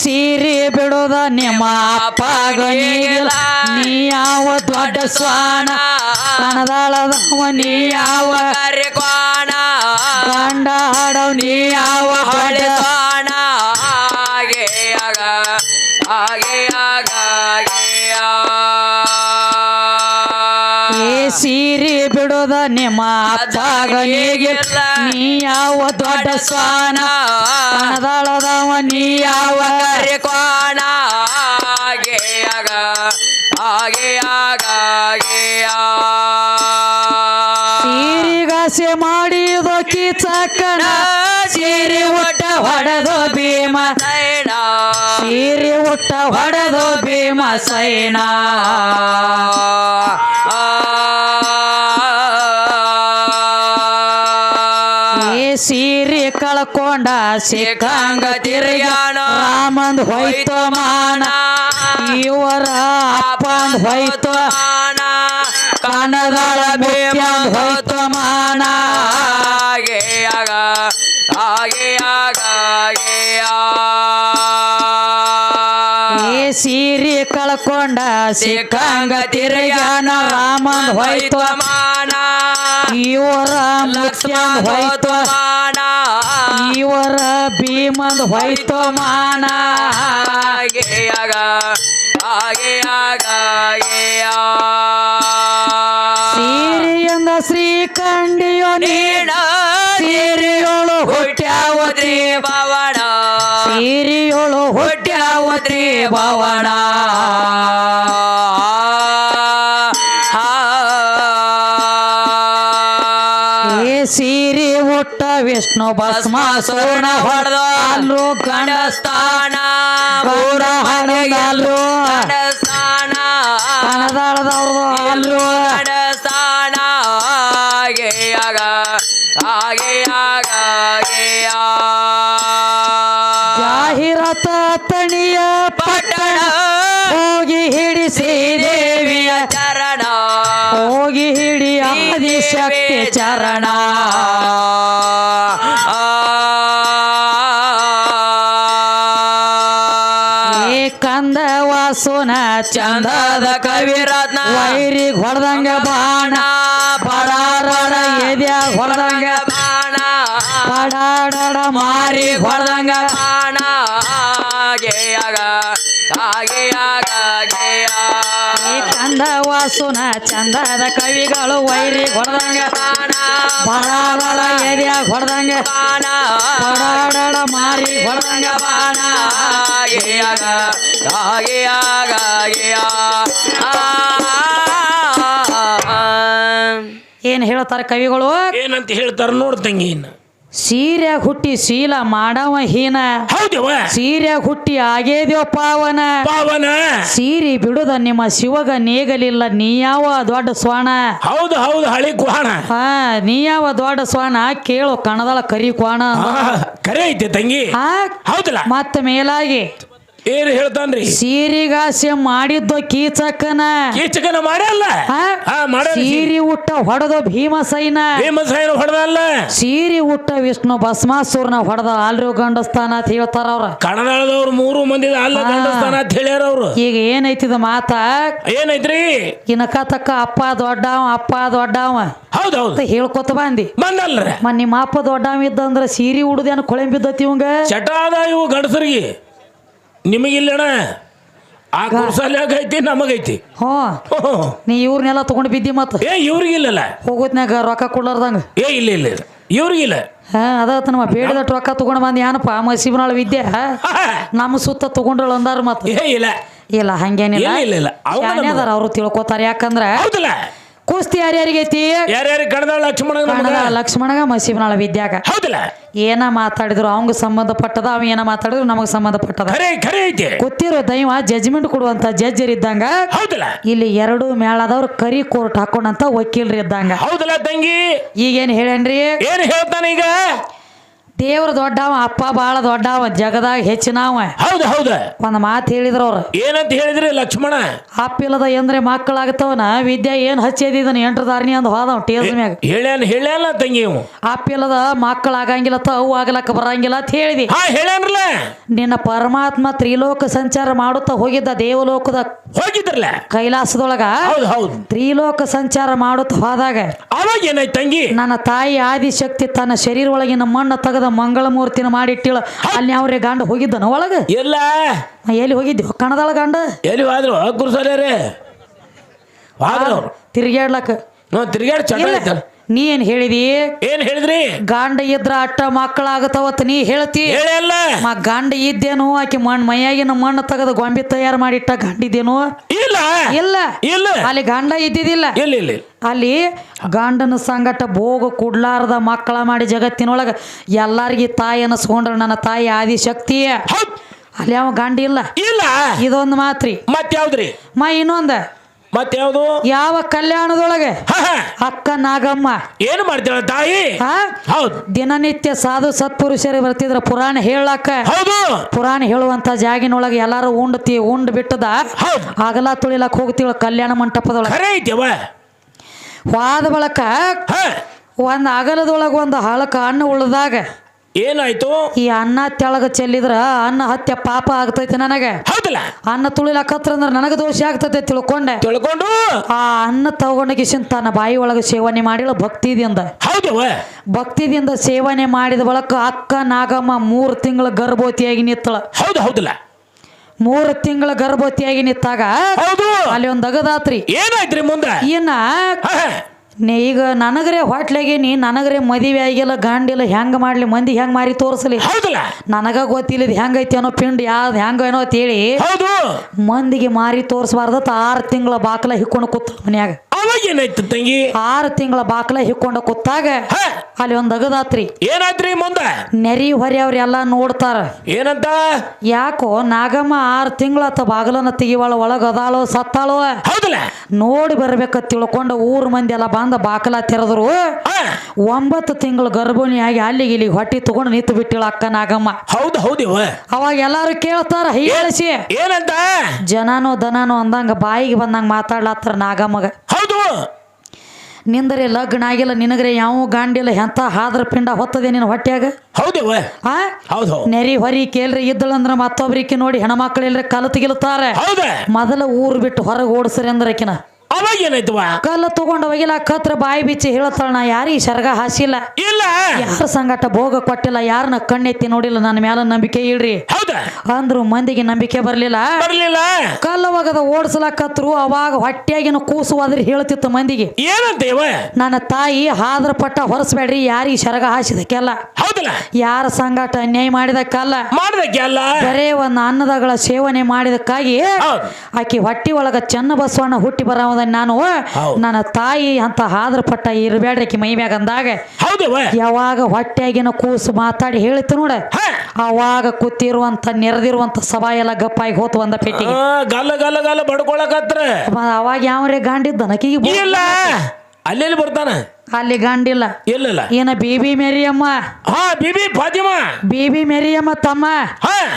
ಸೀರೆ ಬಿಡೋದ ನಿಮ್ಮ ಅಪ್ಪಗನಿಗಿಲ್ಲ ನೀ ಯಾವ ದೊಡ್ಡ ಸ್ವಾನ. ಕಣದಾಳದವ, ನೀ ಯಾವ ಹಾಡವ್ ನೀ ಯಾವ ಹೊಳೆ ಆಗ ಸೀರೆ ಬಿಡೋದ ನಿಮ್ಮ ಅಪ್ಪಗನಿಗಿಲ್ಲ ನೀ ಯಾವ ದೊಡ್ಡ ಸ್ವಾನ? ದಳದವ ನೀ ಯಾವ ಕಿಚಕನ ಸೀರೆ ಒಟ್ಟ ಹೊಡೆದು ಭೀಮ ಸೀರೆ ಒಟ್ಟ ಹೊಡೆದು ಭೀಮ ಸೈನ. ಏ ಸೀರೆ ಕಳ್ಕೊಂಡ ಸಿಕ್ಕಂಗ ತಿರ್ಗಾಣ ರಾಮಂದ್ ಹೋಯ್ತು ಮಾನ. ಇವರ ಅಪ್ಪಂದ್ ಹೋಯ್ತು ಕನದಳ ಭೀಮ ಹೋಯ್ತು ಮಾನ. ಕಳ್ಕೊಂಡ ಸಿಕ್ಕಂಗ ತಿರುಗಾನ ರಾಮ ಹೋಯ್ತು. ಇವರ ಲಕ್ಷ್ಮಣ ಹೋಯ್ತು ಇವರ ಭೀಮಂದ್ ಹೋಯ್ತು ಮಾನ. ಸೀರಿಯಂದ ಶ್ರೀಕಂಡಿಯೋ ನೀಡ ಹುಟ್ಟ್ಯಾವ ಹುಟ್ಟ್ಯಾವತ್ರಿ ಸೀರೆಯೋಳು ಹುಟ್ಟ್ಯಾವತ್ರಿ ಭವನ ಏ ಸೀರೆ ಹುಟ್ಟ ವಿಷ್ಣು ಭಸ್ಮಾಸುರನ ಹೊಡೆದ ಅಲ್ಲೂ ಗಣಸ್ಥಾನ ಗೌಡ ಹಣದಲ್ಲೂ ಸ್ಥಾನ ಕಣದಾಳದವ್ರದು ಆದಿಶಕ್ತಿ ಚರಣ. ಕಂದ ವಾಸುನ ಚಂದದ ಕವಿರತ್ನ. ವೈರಿ ಹೊಡೆದಂಗ ಬಾಣ. ಪಡಾರಡ ಎದ್ಯ ಹೊಡೆದಂಗ ಬಾಣ. ಪಡಾಡಡ ಮಾರಿ ಹೊಡೆದಂಗ ಬಾಣ. ಕಂದ ವಾಸುನ ಚಂದದ ಕವಿಗಳು ವೈರಿ ಹೊಡೆದಂಗ ಬಾಣ ಏರಿಯಾ ಹೊಡೆದಂಗ ಬಾಣ ಮಾರಿ ಹೊಡೆದಂಗ ಬಾಣ. ಏನ್ ಹೇಳ್ತಾರ ಕವಿಗಳು? ಏನಂತ ಹೇಳ್ತಾರ ನೋಡ್ ತಂಗಿ ಇನ್ನು. ಸೀರ್ಯಾಗ ಹುಟ್ಟಿ ಶೀಲ ಮಾಡವ ಹೀನ. ಹೌದವ ಸೀರ್ಯಾಗ ಹುಟ್ಟಿ ಆಗೇದ್ಯೋ ಪಾವನ. ಪಾವನ. ಸೀರಿ ಬಿಡುದ ನಿಮ್ಮ ಶಿವಗ ನೇಗಲಿಲ್ಲ ನೀ ಯಾವ ದೊಡ್ಡ ಸ್ವಾಣ ಹೌದು ಹೌದು ಹಳಿ ಕ್ವಾಣ ಹಾ ನೀ ಯಾವ ದೊಡ್ಡ ಸ್ವಾಣ ಕೇಳು ಕಣದಳ ಕರಿ ಕ್ವಾಣ. ಕರಿ ಐತೆ ತಂಗಿ. ಆ ಹೌದಲ್ಲ? ಮತ್ತ ಮೇಲಾಗಿ. ಏನ್ ಹೇಳ್ತಾನ್ರಿ? ಸೀರಿಗಾಸೆ ಮಾಡಿದ್ದು ಕೀಚಕನ. ಕೀಚಕನ ಮಾಡಲ್ಲ ಆ? ಸೀರಿ. ಉಟ್ಟ ಹೊಡೆದ ಭೀಮಸೈನ. ಭೀಮಸೈನ ಹೊಡೆದಲ್ಲ? ಸೀರಿ ಉಟ್ಟ ವಿಷ್ಣು ಭಸ್ಮಾಸುರನ ಹೊಡೆದ ಆಲ್ರು ಗಂಡಸ್ತಾನ ಅಂತ ಹೇಳ್ತಾರ ಅವ್ರ. ಕಣದವ್ರು ಮೂರು ಮಂದಿ ಅಲ್ಲ ಗಂಡಸ್ತಾನ ಅಂತ ಹೇಳ್ಯಾರ ಅವ್ರು. ಈಗ ಏನೈತಿದ ಮಾತ? ಏನೈತ್ರಿ? ಇನಕ ತಕ್ಕ ಅಪ್ಪ ದೊಡ್ಡವ ಅಪ್ಪ ದೊಡ್ಡವ. ಹೇಳ್ಕೊತ ಬಂದಿ. ಬಂದಲ್ರ. ಮ ನಿಮ್ಮ ಅಪ್ಪ ದೊಡ್ಡವ ಇದ್ದಂದ್ರ ಸೀರಿ ಉಡ್ದೇನು ಕೊಳೆಂಬಿದ್ದತಿ ಇವಂಗ? ಚಟ ಅದ ಇವು ಗಂಡಸರಿಗೆ. ನಿಮಗಿಲ್ಲಣ ಆ ಕುರ್ಸಲ್ಯಾಗ ಐತಿ ನಮಗೈತಿ. ಹ್ಞೂ ಹ್ಞೂ. ನೀ ಇವ್ರನ್ನೆಲ್ಲ ತಗೊಂಡು ಬಿದ್ದಿ ಮತ್ತ ಏ ಇವ್ರಿಗಿಲ್ಲಲ್ಲ. ಹೋಗೋತ್ನ್ಯಾಗ ರೊಕ್ಕ ಕೊಡ್ಲಾರ್ದಂಗ. ಏ ಇಲ್ಲ ಇಲ್ಲ ಇಲ್ಲ. ಇವ್ರಿಗಿಲ್ಲ. ಹಾ ಅದಾತ ನಮ್ಮ ಬೇಡದಟ್ಟು ರೊಕ್ಕ ತಗೊಂಡು ಬಂದು ಏನಪ್ಪ ಮಸೀಬನಾಳ ವಿದ್ಯೆ ನಮ್ಮ ಸುತ್ತ ತಗೊಂಡ್ರಳು ಅಂದಾರ ಮತ್ತ ಏ ಇಲ್ಲ. ಇಲ್ಲ ಹಂಗೇನಿಲ್ಲ. ಇಲ್ಲ ಇಲ್ಲ ಇಲ್ಲ. ಅವ್ನ ಶಾನೆ ಅದಾರ ಅವ್ರು ತಿಳ್ಕೊತಾರ ಯಾಕಂದ್ರ ಹೌದಲ್ಲ. ಕುಸ್ತಿ ಯಾರ್ಯಾರಿಗೈತಿ ಯಾರ್ಯಾರು ಕಣದ ಲಕ್ಷ್ಮಣ ಕಣದ ಲಕ್ಷ್ಮಣಗ ಮಸೀಬನಾಳ ವಿದ್ಯಾಗ. ಹೌದಲ್ಲ? ಏನ ಮಾತಾಡಿದ್ರು ಅವಂಗ ಸಂಬಂಧಪಟ್ಟದ ಅವ ಏನ ಮಾತಾಡಿದ್ರು ನಮಗ್ ಸಂಬಂಧಪಟ್ಟದ. ಗೊತ್ತಿರೋ ದೈವ ಜಜ್ಮೆಂಟ್ ಕೊಡುವಂತ ಜಡ್ಜರ್ ಇದ್ದಂಗ ಹೌದಲ್ಲ? ಇಲ್ಲಿ ಎರಡು ಮೇಳದವ್ರು ಕರಿ ಕೋರ್ಟ್ ಹಾಕೊಂಡಂತ ವಕೀಲರು ಇದ್ದಂಗ. ಹೌದಲ್ಲ ತಂಗಿ? ಈಗೇನ್ ಹೇಳೇನ್ರಿ ಏನ್ ಹೇಳ್ತಾನೆ ಈಗ? ದೇವ್ರ ದೊಡ್ಡವ ಅಪ್ಪ ಬಹಳ ದೊಡ್ಡವ ಜಗದಾಗ ಹೆಚ್ಚಿನವ. ಹೌದು ಹೌದು. ಒಂದ್ ಮಾತು ಹೇಳಿದ್ರ ಅವ್ರ. ಏನಂತ ಹೇಳಿದ್ರಿ ಲಕ್ಷ್ಮಣ? ಅಪ್ಪಿಲ್ಲದ ಎಂದ್ರೆ ಮಕ್ಕಳಾಗ್ತವನ ವಿದ್ಯೆ ಏನ್ ಹಚ್ಚಿದಿದನ ಎಂಟ್ರ ದಾರಣಿ ಅಂದ್ ಹೋದವ ಟೇಸ್ ಮ್ಯಾಗ. ಹೇಳ್ಯಾನ ಹೇಳ್ಯಾನ ತಂಗಿ ಇವು. ಅಪ್ಪಿಲ್ಲದ ಮಕ್ಕಳಾಗಂಗಿಲ್ಲ ತ ಅವು ಆಗ್ಲಕ್ಕ ಬರಂಗಿಲ್ಲ ಅಂತ ಹೇಳಿದಿ. ಹಾ ಹೇಳ್ಯಾನ್ರಲ್ಲ. ನಿನ್ನ ಪರಮಾತ್ಮ ತ್ರಿಲೋಕ ಸಂಚಾರ ಮಾಡುತ್ತಾ ಹೋಗಿದ್ದ ದೇವಲೋಕದ ಹೋಗಿದ್ರಲ್ಲ? ಕೈಲಾಸದೊಳಗ ಹೌದು ಹೌದು. ತ್ರಿಲೋಕ ಸಂಚಾರ ಮಾಡುತ್ತಾ ಹೋದಾಗ ಅವಾಗ ಏನಾಯ್ತು ತಂಗಿ? ನನ್ನ ತಾಯಿ ಆದಿಶಕ್ತಿ ತನ್ನ ಶರೀರ ಒಳಗಿನ ಮಣ್ಣು ತೆಗೆದ ಮಂಗಳ ಮೂರ್ತಿನ ಮಾಡಿಟ್ಟಿಳ ಅಲ್ಲಿ ಅವ್ರೆ ಗಂಡ ಹೋಗಿದ್ದನ ಒಳಗ? ಇಲ್ಲ. ನಾ ಎಲ್ಲಿ ಹೋಗಿದ್ದೆ? ಕಣದಾಳ ಗಂಡ? ಎಲ್ಲಿ ಹೋದ್ರು? ಕುರ್ಸಲ್ಯಾರೇ ಹೋದ್ರು. ಅವ್ರು ತಿರ್ಗ್ಯಾಡ್ಲಕ್ಕ. ನಾವು ತಿರ್ಗಾಡಿ ಚಟ ಇಲ್ಲ. ಐತಲ್ಲ ನೀ ಏನ್ ಹೇಳಿದಿ? ಏನ್ ಹೇಳಿದ್ರಿ? ಗಂಡ ಇದ್ರ ಅಟ್ಟ ಮಕ್ಕಳಾಗತ್ತವತ್ ನೀ ಹೇಳ್ತಿ? ಹೇಳಿ ಅಲ್ಲ ಮ ಗಂಡ ಇದ್ದೇನು ಆಕಿ ಮಣ್ಣು ಮೈಯಾಗಿನ ಮಣ್ಣು ತೆಗೆದು ಗೊಂಬೆ ತಯಾರು ಮಾಡಿಟ್ಟ ಗಂಡಿದ್ದೇನೋ? ಇಲ್ಲ. ಇಲ್ಲ. ಅಲ್ಲಿ ಗಂಡ ಇದ್ದಿದ್ದಿಲ್ಲ. ಇಲ್ಲ. ಅಲ್ಲಿ ಗಂಡನ ಸಂಗಟ ಭೋಗ ಕುಡ್ಲಾರ್ದ ಮಕ್ಕಳ ಮಾಡಿ ಜಗತ್ತಿನೊಳಗ ಎಲ್ಲಾರ್ಗಿ ತಾಯಿ ಅನಸ್ಕೊಂಡ್ರ ನನ್ನ ತಾಯಿ ಆದಿಶಕ್ತಿಯ ಅಲ್ಲಿ ಯಾವ ಗಂಡ ಇಲ್ಲ. ಇಲ್ಲ. ಇದೊಂದು ಮಾತ್ರಿ. ಮತ್ ಯಾವ್ದ್ರಿ ಮ ಇನ್ನೊಂದ. ಮತ್ ಯಾವ್ದು ಯಾವ ಕಲ್ಯಾಣದೊಳಗೆ. ಅಕ್ಕ ನಾಗಮ್ಮ. ಏನು ಮಾಡ್ತಾಳ ತಾಯಿ? ಹೌದು. ದಿನನಿತ್ಯ ಸಾಧು ಸತ್ಪುರುಷರು ಬರ್ತಿದ್ರ ಪುರಾಣ ಹೇಳಕ್ಕ ಹೌದು. ಪುರಾಣ ಹೇಳುವಂತ ಜಾಗಿನೊಳಗೆ ಎಲ್ಲಾರು ಉಂಡ್ತಿ ಉಂಡ್ ಬಿಟ್ಟದ. ಅಗಲ ತುಳಿಲಕ್ ಹೋಗ್ತಿವ ಕಲ್ಯಾಣ ಮಂಟಪದೊಳಗೆ. ಹಾದ ಬಳಕ ಒಂದ್ ಅಗಲದೊಳಗ ಒಂದು ಹಳಕ ಹಣ್ಣು ಉಳ್ದಾಗ ಏನಾಯ್ತು? ಈ ಅನ್ನ ತೆಳಗ ಚೆಲ್ಲಿದ್ರ ಅನ್ನ ಹತ್ಯ ಪಾಪ ಆಗ್ತೈತಿ ನನಗೆ. ಹೌದಲ್ಲ? ಅನ್ನ ತುಳಿಲಕತ್ರ ಅಂದ್ರೆ ನನಗೆ ದೋಷ ಆಗ್ತೈತೆ ತಿಳ್ಕೊಂಡೆ. ತಿಳ್ಕೊಂಡು? ಆ ಅನ್ನ ತಗೊಂಡಗಿಸಿನ್ ತನ್ನ ಬಾಯಿ ಒಳಗೆ ಸೇವನೆ ಮಾಡಿಲ್ಲ ಭಕ್ತಿದಿಂದ. ಹೌದವ ಭಕ್ತಿದಿಂದ ಸೇವನೆ ಮಾಡಿದ ಬಳಕ ಅಕ್ಕ ನಾಗಮ್ಮ ಮೂರು ತಿಂಗಳ ಗರ್ಭವತಿಯಾಗಿ ನಿತ್ತಳ ಹೌದು ಹೌದಲ್ಲ? ಮೂರು ತಿಂಗಳ ಗರ್ಭವತಿಯಾಗಿ ನಿತ್ತಾಗ ಹೌದು. ಅಲ್ಲಿ ಒಂದು ಅಗದಾತ್ರಿ. ಏನಾಯ್ತ್ರಿ ಮುಂದೆ? ಇನ್ನ. ನೀ ಈಗ ನನಗರೆ ಹೊಟ್ಲಾಗೇನಿ ನನಗರೇ ಮದುವೆ ಆಗಿಲ್ಲ ಗಂಡಿಲ್ಲ ಹೆಂಗ ಮಾಡ್ಲಿ ಮಂದಿ ಹೆಂಗ್ ಮಾರಿ ತೋರಿಸಲಿ? ಹೌದಲ್ಲ. ನನಗ ಗೊತ್ತಿಲ್ಲ ಇದು ಹೆಂಗೈತಿ ಅನ್ನೋ ಪಿಂಡ್ ಯಾವ್ದು ಹೆಂಗ ಏನೋ ಅಂತೇಳಿ ಹೌದು. ಮಂದಿಗೆ ಮಾರಿ ತೋರಿಸಬಾರ್ದತ್ತ ಆರು ತಿಂಗಳ ಬಾಕಲ ಹಿಕ್ಕೊಂಡು ಕೂತ ಮನ್ಯಾಗ. ಅವ ಅವಾಗ ಏನಾಯ್ತು ತಂಗಿ? ಆರು ತಿಂಗಳ ಬಾಕಲ ಹಿಕ್ಕೊಂಡ ಕೂತಾಗ ಅಲ್ಲಿ ಒಂದ್ ಅಗದಾತ್ರಿ. ಏನಾಯ್ತ್ರಿ ಮುಂದೆ? ನೆರಿ ಹೊರಿ ಅವ್ರೆಲ್ಲ ನೋಡ್ತಾರ. ಏನಂತ? ಯಾಕೋ ನಾಗಮ್ಮ ಆರು ತಿಂಗಳತ್ತ ಬಾಗಲನ್ನ ತೆಗಿವಾಳ ಒಳಗ ಅದಾಳೋ ಸತ್ತಾಳೋ? ಹೌದಲ್ಲ ನೋಡಿ ಬರ್ಬೇಕ ತಿಳ್ಕೊಂಡು ಊರ್ ಮಂದಿ ಎಲ್ಲ ಬಂದ ಬಾಕಲ ತೆರೆದ್ರು. ಒಂಬತ್ತು ತಿಂಗಳು ಗರ್ಭಿಣಿಯಾಗಿ ಅಲ್ಲಿಗೆ ಇಲ್ಲಿ ಹೊಟ್ಟಿ ತಗೊಂಡು ನಿಂತು ಬಿಟ್ಟಿಳ ಅಕ್ಕ ನಾಗಮ್ಮ. ಹೌದು ಹೌದಿವ ಅವಾಗ ಎಲ್ಲಾರು ಕೇಳ್ತಾರ ಹೇಳಿಸಿ ಏನಂತ? ಜನಾನೋ ದನಾನೋ ಅಂದಂಗ ಬಾಯಿಗೆ ಬಂದಂಗ ಮಾತಾಡ್ಲಾತ್ತಾರ ನಾಗಮ್ಮಗ. ಹೌದು. ನಿಂದರೆ ಲಗ್ನ ಆಗಿಲ್ಲ ನಿನಗ್ರೆ ಯಾವ ಗಾಂಡಿಲ್ಲ ಎಂತ ಹಾದ್ರ ಪಿಂಡ ಹೊತ್ತದೆ ನಿನ್ನ ಹೊಟ್ಯಾಗ? ಹೌದಿವ ಆ? ಹೌದು ನೆರಿ ಹೊರಿ ಕೇಳ್ರಿ ಇದ್ದಳಂದ್ರ ಮತ್ತೊಬ್ರಿಕಿ ನೋಡಿ ಹೆಣ್ಮಕ್ಳು ಇಲ್ರಿ ಕಲತ್ ತೆಗಿಲುತ್ತಾರೆ ಹೌದ. ಮೊದಲ ಊರು ಬಿಟ್ಟು ಹೊರಗೆ ಓಡಿಸ್ರಿ ಅಂದ್ರೆ ಆಕಿನ. ಅವಾಗ ಏನಾಯ್ತವ ಕಲ್ಲು ತಗೊಂಡು ಹೋಗಿಲ್ಲ ಕತ್ರ ಬಾಯಿ ಬಿಚ್ಚಿ ಹೇಳತ್ತಳ ನಾ ಯಾರಿಗೆ ಸರ್ಗ ಹಾಸಿಲ್ಲ? ಇಲ್ಲ. ಯಾರ ಸಂಗಟ ಭೋಗ ಕೊಟ್ಟಿಲ್ಲ ಯಾರನ್ನ ಕಣ್ಣೆತ್ತಿ ನೋಡಿಲ್ಲ ನನ್ನ ಮ್ಯಾಲ ನಂಬಿಕೆ ಇಡ್ರಿ ಹೌದು? ಅಂದ್ರು ಮಂದಿಗೆ ನಂಬಿಕೆ ಬರ್ಲಿಲ್ಲ. ಬರ್ಲಿಲ್ಲ. ಕಲ್ಲು ಒಗದ ಓಡಿಸ್ಲಾಕತ್ರು ಅವಾಗ ಹೊಟ್ಯಾಗಿನ ಕೂಸು ಆದ್ರೆ ಹೇಳ್ತಿತ್ತು ಮಂದಿಗೆ. ಏನಂತ ಇವ ನನ್ನ ತಾಯಿ ಹಾದ್ರ ಪಟ್ಟ ಹೊರಸ್ಬೇಡ್ರಿ ಯಾರಿಗೆ ಶರಗ ಹಾಸಿದಕ್ಕೆಲ್ಲ ಹೌದಲ್ಲ? ಯಾರ ಸಂಗಾಟ ಅನ್ಯಾಯ ಮಾಡಿದಕ್ಕಲ್ಲ. ಮಾಡಿದಕ್ಕೆಲ್ಲ ಬರೇ ಒಂದು ಅನ್ನದಗಳ ಸೇವನೆ ಮಾಡಿದಕ್ಕಾಗಿ. ಆಕಿ ಹೊಟ್ಟಿ ಒಳಗ ಚೆನ್ನ ಬಸವಣ್ಣ ಹುಟ್ಟಿ ನಾನು. ನನ್ನ ತಾಯಿ ಅಂತ ಹಾದ್ರ ಪಟ್ಟ ಇರಬೇಡ್ರಿ ಆಕಿ ಮೈ ಮ್ಯಾಗ ಅಂದಾಗ ಯಾವಾಗ ಹೊಟ್ಟೆಗಿನ ಕೂಸು ಮಾತಾಡಿ ಹೇಳಿತ್ತು ನೋಡ. ಅವಾಗ ಕೂತಿರುವಂತ ನೆರೆದಿರುವಂತ ಸಭಾ ಎಲ್ಲ ಗಪ್ಪಾಗಿ ಹೋತು ಒಂದ ಪೆಟ್ಟಿಗೆ. ಗಲ್ಲ ಗಲ್ಲ ಗಲ್ಲ ಬಡ್ಕೊಳಕತ್ರ. ಅವಾಗ ಯಾವ ಗಾಂಡಿದ್ದ ನಕಿಗೆ ಇಲ್ಲ. ಅಲ್ಲೆಲ್ಲಿ ಬರ್ತಾನ? ಅಲ್ಲಿ ಗಂಡಿಲ್ಲ. ಇಲ್ಲ ಏನ ಬೀಬಿ ಮೇರಿಯಮ್ಮ? ಹಾ ಬಿಬಿ ಫಾತಿಮಾ. ಬೀಬಿ ಮೇರಿಯಮ್ಮ ತಮ್ಮ?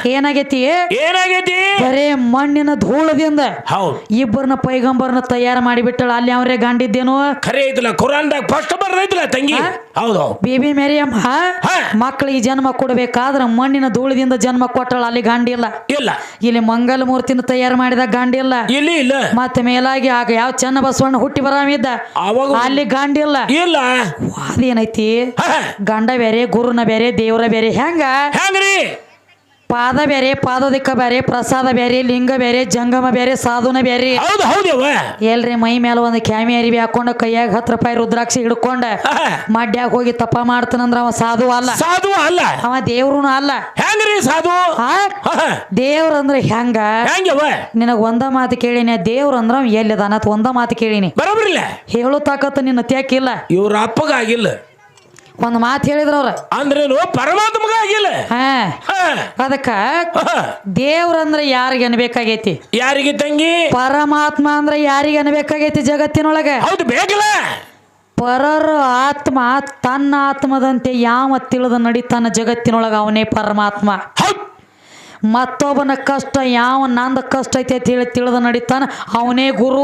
ಏನಾಗೈತಿ? ಏನಾಗೈತಿ? ಬರೇ ಮಣ್ಣಿನ ಧೂಳದಿಂದ ಹೌದು. ಇಬ್ಬರನ್ನ ಪೈಗಂಬರ್ನ ತಯಾರು ಮಾಡಿಬಿಟ್ಟಳ. ಅಲ್ಲಿ ಅವ್ರೆ ಗಂಡಿದ್ದೇನು? ಖರೆ ಐತಲ್ಲ ಕುರಾನ್ದಾಗ ಫಸ್ಟ್ ಬರ್ದೈತಲ್ಲ ತಂಗಿ? ಹೌದು ಬೀಬಿ ಮೇರಿಯಮ್ಮ. ಮಕ್ಕಳಿಗೆ ಜನ್ಮ ಕೊಡ್ಬೇಕಾದ್ರ ಮಣ್ಣಿನ ಧೂಳದಿಂದ ಜನ್ಮ ಕೊಟ್ಟಳ ಅಲ್ಲಿ ಗಂಡಿಲ್ಲ. ಇಲ್ಲ. ಇಲ್ಲಿ ಮಂಗಲ ಮೂರ್ತಿನ ತಯಾರು ಮಾಡಿದ ಗಂಡಿಲ್ಲ. ಇಲ್ಲಿ ಇಲ್ಲ. ಮತ್ತೆ ಮೇಲಾಗಿ ಆಗ ಯಾವ ಚೆನ್ನ ಬಸವಣ್ಣ ಹುಟ್ಟಿ ಬರಾಮಿದ್ದ ಅಲ್ಲಿ ಗಾಂಡಿಲ್ಲ. ಇಲ್ಲ. ಅದೇನೈತಿ? ಗಂಡ ಬೇರೆ ಗುರುನ ಬೇರೆ ದೇವ್ರ ಬೇರೆ ಹೆಂಗ? ಹೆಂಗ್ರಿ? ಪಾದ ಬೇರೆ ಪಾದೋದಿಕ್ಕ ಬೇರೆ ಪ್ರಸಾದ ಬೇರೆ ಲಿಂಗ ಬೇರೆ ಜಂಗಮ ಬೇರೆ ಸಾಧುನ ಬೇರೆ ಹೌದು ಹೌದವ ಎಲ್ರಿ ಮೈ ಮೇಲೆ ಒಂದು ಕ್ಯಾಮಿ ಅರಿವಿ ಹಾಕೊಂಡು ಕೈಯಾಗ ಹತ್ತು ರೂಪಾಯಿ ರುದ್ರಾಕ್ಷಿ ಹಿಡ್ಕೊಂಡ ಮಡ್ಯಾಗ ಹೋಗಿ ತಪ್ಪ ಮಾಡ್ತಾನಂದ್ರ ಅವ ಸಾಧು ಅಲ್ಲ. ಸಾಧು ಅಲ್ಲ. ಅವ ದೇವ್ರುನು ಅಲ್ಲ. ಹೆಂಗ್ರಿ ಸಾಧು? ಆ? ಅಂದ್ರೆ ಹೆಂಗ? ಹೆಂಗವ ನಿನಗ ಒಂದ ಮಾತು ಕೇಳಿನಿ ದೇವ್ರ ಅಂದ್ರ ಎಲ್ಲಿದಾನ ಒಂದ ಮಾತು ಕೇಳಿನಿ. ಬರೋಬ್ರಿಲ್ಲ. ಹೇಳು ತಾಕತ್ತ ನಿನ್ನ ತ್ಯಾಕಿಲ್ಲ ಇವ್ರ ಅಪ್ಪಗಾಗಿಲ್ಲ ಒಂದ್ ಮಾತು ಹೇಳಿದ್ರ ಅವ್ರ. ಅಂದ್ರೇನು ಪರಮಾತ್ಮಗ ಆಗಿಲ್ಲ. ಹಾ. ಹಾ, ಅದಕ್ಕ ದೇವ್ರ ಅಂದ್ರ ಯಾರಿಗೆ ಅನ್ಬೇಕಾಗೈತಿ? ಯಾರಿಗೆ ತಂಗಿ? ಪರಮಾತ್ಮ ಅಂದ್ರ ಯಾರಿಗೆ ಅನ್ಬೇಕಾಗೈತಿ ಜಗತ್ತಿನೊಳಗ? ಹೌದು ಬೇಕಲ್ಲ. ಪರರ ಆತ್ಮ ತನ್ನ ಆತ್ಮದಂತೆ ಯಾವ ತಿಳಿದ ನಡೀತಾನ ಜಗತ್ತಿನೊಳಗ ಅವನೇ ಪರಮಾತ್ಮ. ಹೌದು. ಮತ್ತೊಬ್ಬನ ಕಷ್ಟ ಯಾವ ನಂದ ಕಷ್ಟ ಐತಿ ಅಂತ ಹೇಳಿ ತಿಳಿದು ನಡೀತಾನ. ಅವನೇ ಗುರು